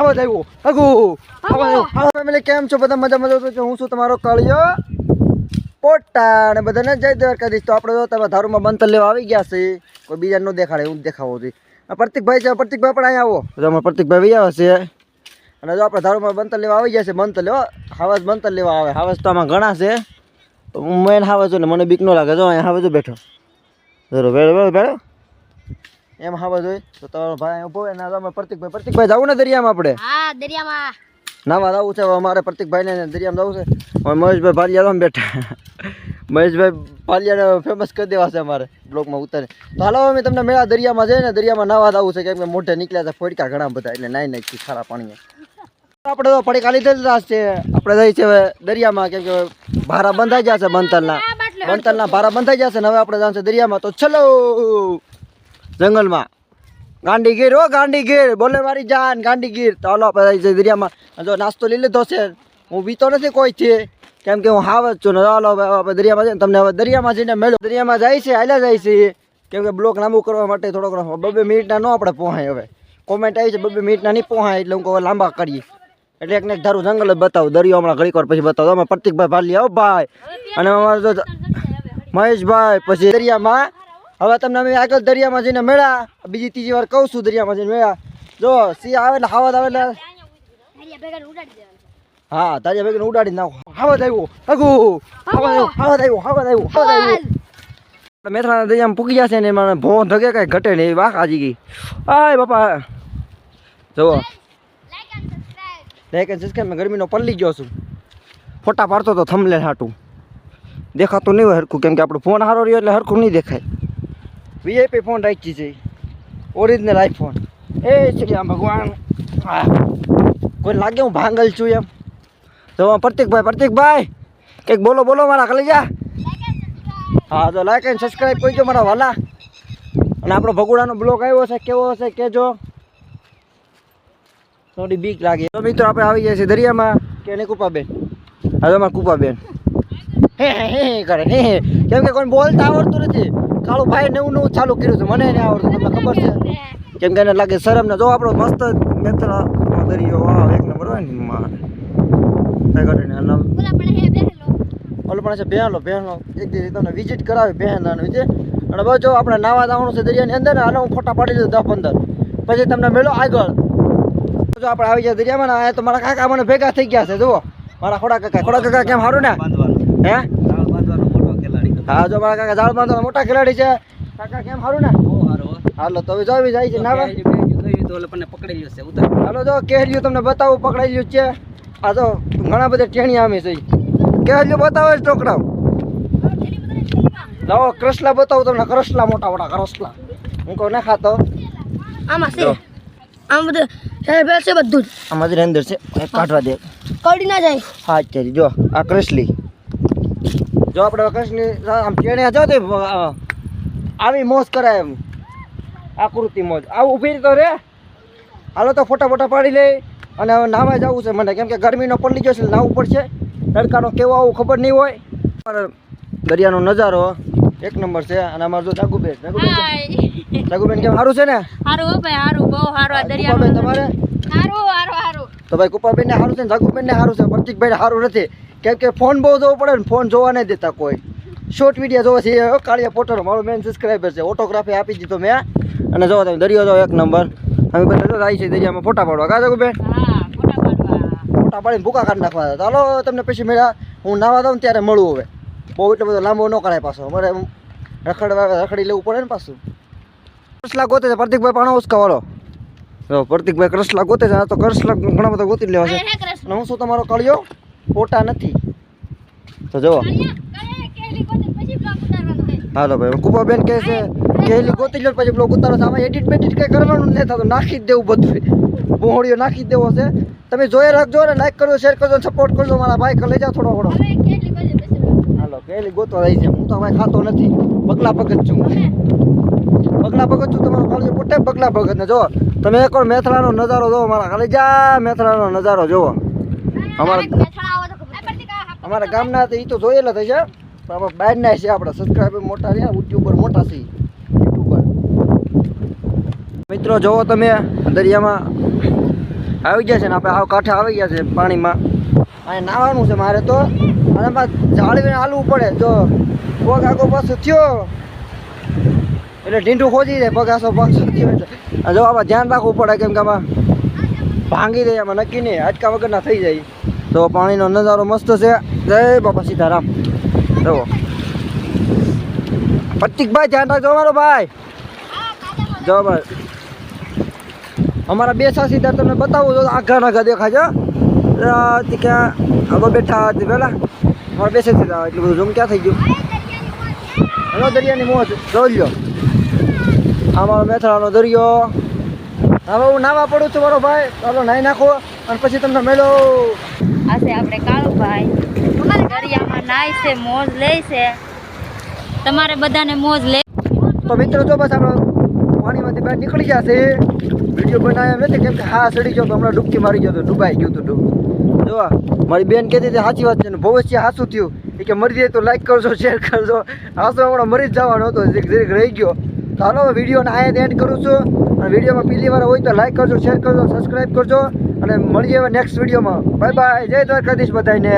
આવો જ આવ્યો હગુ આવાજ આવ્યો ફેમિલી કેમ છો? બધા મજા મજા છો હું છું તમારો કળિયો પોટા અને બધાને જય દ્વારકાધીશ. તો આપણે જો તમે ધારુમાં બંતર લેવા આવી ગયા છે. કોઈ બીજા ન દેખાડે હું દેખાવો આ પ્રતિકભાઈ છે પ્રતિકભાઈ પણ અહીંયા આવો. જો અમારે પ્રતિકભાઈ ભાઈ આવે છે અને જો આપણે ધારુમાં બંતર લેવા આવી ગયા છે બંતર લેવા. હાવસ બંતર લેવા આવે. હાવસ તો આમાં ઘણા છે. હું મેન હાવસ ને મને બીક ન લાગે. જો અહીંયા હાવસ બેઠો. જરો બેઠો બેઠો બેઠો. એમ હાવસ હોય. તો તમારો ભાઈ ઊભો હોય ના અમે પ્રતિકભાઈ પ્રતિકભાઈ જવું ને દરિયામાં આપણે? હા દરિયામાં. નાવા જવું છે અમારે પ્રતિકભાઈને દરિયામાં જવું છે. હવે મહેશભાઈ ભાલિયા તો બેઠા. મહેશભાઈ ભાલિયાને ફેમસ કરી દેવા છે અમારે બ્લોકમાં ઉતારે. તો હાલો અમે તમને મેળા દરિયામાં જઈને દરિયામાં નાવા જવું છે કેમ કે મોઢે નીકળ્યા છે ફોડકા ઘણા બધા એટલે નાઈ નાખી ખારા પાણીએ. આપણે તો પડી કાલી થયેલા છે. આપણે જઈએ છે દરિયામાં કેમ કે ભારા બંધાઈ ગયા છે બંતરના બંતલના ભારા બંધાઈ ગયા છે ને હવે આપણે જવાનું છે દરિયામાં. તો ચલો! જંગલમાં. ગાંડીગીર હો ગાંડીગીર બોલે મારી જાન ગાંડીગીર તો હાલો દરિયામાં. જો નાસ્તો લઈ લીધો છે. હું બીતો નથી કોઈથી કેમ કે હું હાવ જ છું. હવે દરિયામાં જઈને તમને હવે દરિયામાં જઈને મેળો. દરિયામાં જાય છે હાલ્યા જાય છે. કેમ કે બ્લોક લાંબુ કરવા માટે થોડોક બબે મિનિટના ન આપણે પહોંચાય હવે. કોમેન્ટ આવી છે બબે મિનિટના નહીં પહોંચાય એટલે હું કહું લાંબા કરીએ. એટલે એકને એક ધારું જંગલ જ બતાવું. દરિયો હમણાં ઘડીક વાર પછી બતાવો. અમે પ્રતિકભાઈ ભાલી આવો ભાઈ. અને અમારે મહેશભાઈ પછી દરિયામાં હવે તમને અમે આગળ દરિયામાં જઈને મળ્યા. બીજી ત્રીજી વાર કહું છું દરિયામાં જઈને મેળા જો સી આવે એટલે હાવત આવે એટલે દેવાનું હા તારી ભેગી ઉડાડી નાખો. હાવત આવ્યો. હગુ હાવત આવ્યો હાવત આવ્યો હાવત આવ્યો મેથાના દરિયામાં પૂકી જશે ને એમાં ભો ધગે કાંઈ ઘટે નહીં વાહ આજી ગઈ. આય બાપા. જુઓ. Like and subscribe like and subscribe મેં ગરમીનો પલ્લી ગયો છું. ફોટા પાડતો તો થમલે હાટું. દેખાતું નહીં હોય હરખું કેમ કે આપણો ફોન સારો રહ્યો એટલે હરખું નહીં દેખાય. વીઆઈપી ફોન રાખી છે ઓરિજિનલ આઈફોન એ શ્રી રામ ભગવાન કોઈ લાગે હું ભાંગલ છું એમ તો પ્રતિકભાઈ પ્રતિકભાઈ કંઈક બોલો બોલો મારા ખાલી જા હા તો લાઈક એન્ડ સબસ્ક્રાઈબ કરજો મારા વાલા અને આપણો ભગુડાનો બ્લોગ આવ્યો છે કેવો હશે કેજો થોડી બીક લાગે તો મિત્રો આપણે આવી જઈએ છીએ દરિયામાં કે નહીં કુપાબેન હવે અમારે કૃપાબેન હે હે હે કરે હે હે કેમ કે કોઈ બોલતા આવડતું નથી. કાળું ભાઈ નવું નવું ચાલુ કર્યું છે. મને નહીં આવડતું તમને ખબર છે? કેમ કે એને લાગે શરમ ને જો આપણો મસ્ત મિત્ર દરિયો વાહ એક નંબર હોય ને મારે. કઈ ઘટે નામ બોલા પણ હે બેહેલો. ઓલો પણ છે બહેનો બહેનો એક દિવસ તમને વિઝિટ કરાવી બહેન અને વિજય અને બસ જો આપણે નાવા જવાનું છે દરિયાની અંદર અને હું ફોટા પાડી દઉં દસ પંદર. પછી તમને મેળો આગળ. જો આપણે આવી જાય દરિયામાં ને તો મારા કાકા મને ભેગા થઈ ગયા છે જુઓ. મારા ખોડા કાકા ખોડા કાકા કેમ સારું ને? હે? હા જો મારા કાકા જાળ બાંધો મોટા ખેલાડી છે. કાકા કેમ સારું ને? હાલો તો હવે જો બી જાય છે નાવા. હાલો જો કેહલ્યું તમને બતાવું પકડાઈ લ્યું છે. આ તો ઘણા બધા ટેણી અમે છે. કેહલ્યું બતાવે જ ટોકડાવ લાવો કરસલા બતાવું તમને કરસલા મોટા મોટા કરસલા હું કહું ના ખાતો? આમાં છે. આમ બધું છે બધું જ. આમાં અંદર છે. એક કાઢવા દે. કાઢી ના જાય. હા ચાલી જો આ કરસલી જો આપણે કરસલી આમ ચેણે જાવ તો આવી મોજ કરાય એમ. આકૃતિ મોજ. આવું ઊભી તો રે. હાલો તો ફોટા ફોટા પાડી લે અને હવે નાવા જવું છે મને. કેમ કે ગરમીનો પડી ગયો છે નાવું પડશે. તડકાનો કેવો આવું ખબર નહીં હોય. પણ દરિયાનો નજારો એક નંબર છે અને અમારું જો જાગુબેન. જાગુબેન કેમ- સારું છે ને? સારું ભાઈ હારું. બહુ સારું આ કુપાબેન તમારે? સારું હારું હારું. તો ભાઈ કુપાબેન ને સારું છે ને જાગુબેન ને સારું છે પ્રતિકભાઈને સારું નથી. કેમ કે ફોન બહુ જોવો પડે ને ફોન જોવા નહીં દેતા કોઈ. શોર્ટ વીડિયો જોવો છે કાળિયા પોટર મારો મેન સબસ્ક્રાઈબર છે. ઓટોગ્રાફી આપી દીધો મેં. અને જોવા તમે દરિયો જો એક નંબર અમે બધા જો આવી છે દરિયામાં ફોટા પાડવા. કા જાગુબેન ફોટા પાડીને ભૂકા કાઢી નાખવા ચાલો તમને પછી મેળા હું નાવા દઉં ને ત્યારે મળું હવે. બહુ એટલો બધો લાંબો ન કરાય પાછો. અમારે રખડવા રખડી લેવું પડે ને પાછું. ગોતે છે પ્રતિકભાઈ પાણો ઉસકાવાળો પ્રતિકભાઈ કરસલા ગોતે છે. આ તો કરસલા ઘણા બધા ગોતી લેવા છે. અને હું શું તમારો કળિયો? ફોટા નથી. તો જુઓ. હાલો ભાઈ કુપાબેન કહે છે કેલી ગોતી લો પછી બ્લોગ ઉતારો છે. આમાં એડિટ બેડિટ કંઈ કરવાનું નથી થતું. નાખી જ દેવું બધું. બોહળીઓ નાખી જ દેવો છે. તમે જોઈ રાખજો ને લાઈક કરજો શેર કરજો સપોર્ટ કરજો મારા ભાઈ લઈ જાઓ થોડો થોડો હાલો કેલી ગોતવા જાય છે. હું તો ભાઈ ખાતો નથી. પગલા ભગત છું. બગલા ભગત છું તમારો કોલેજ પોતે બગલા ભગત ને જો તમે એકવાર મેથળાનો નજારો જોવો મારા ખાલી. જા મેથરાનો નજારો જોવો અમારા મેથાણા આવો તો ખબર પડતી અમારા ગામના તો એ તો જોયેલા થશે પણ આપણે બહારના છે આપણા સબસ્ક્રાઈબર મોટા રહ્યા યુટ્યુબર મોટા છે યુટ્યુબર મિત્રો જોવો તમે દરિયામાં આવી ગયા છે ને આપણે આવ કાંઠે આવી ગયા છે પાણીમાં. અને નાવાનું છે મારે તો. અને જાળવીને હાલવું પડે. જો પગ આગો પાછો થયો. એટલે ઢીંઢું ખોજી જાય પગ થયો એટલે જો આમાં ધ્યાન રાખવું પડે કેમ કે આમાં ભાંગી જાય આમાં નક્કી નહીં અટકા વગરના થઈ જાય. તો પાણીનો નજારો મસ્ત છે. જય બાપા સીતારામ. જુઓ પ્રતિકભાઈ ધ્યાન રાખજો અમારો ભાઈ. જો ભાઈ. અમારા બે સાથીદાર તમને બતાવું તો આઘા નાઘા દેખાય છે ક્યાં? આગળ બેઠા હતી પહેલા અમારા બે સાથીદાર એટલું બધું. રૂમ ક્યાં થઈ ગયું? હલો દરિયાની મોજ. જોઈ લો આ મેથળાનો દરિયો. હવે હું નાવા પડું છું મારો ભાઈ. ચાલો નાહી નાખો અને પછી તમને મેળો. આ છે આપણે કાળુભાઈ. દરિયામાં નાય છે મોજ લે છે. તમારે બધાને મોજ લે. તો મિત્રો જો બસ આપણે પાણીમાંથી બહાર નીકળી ગયા છે. વીડિયો બનાવ્યા નથી કેમ કે હા સડી ગયો તો હમણાં ડૂબકી મારી ગયો તો ડૂબાઈ ગયું હતું ડૂબ. જો મારી બેન કહેતી હતી સાચી વાત છે ને ભવિષ્ય હાસું થયું. એ કે મરી જાય તો લાઈક કરજો શેર કરજો. હાસો હમણાં મરી જ જવાનો હતો જીરીક રહી ગયો. હાલો વિડીયોને આયા એન્ડ કરું છું. અને વિડીયોમાં પહેલી વાર હોય તો લાઈક કરજો શેર કરજો સબસ્ક્રાઈબ કરજો. અને મળીએ નેક્સ્ટ વિડીયોમાં. બાય બાય જય દ્વારકાધીશ બધાને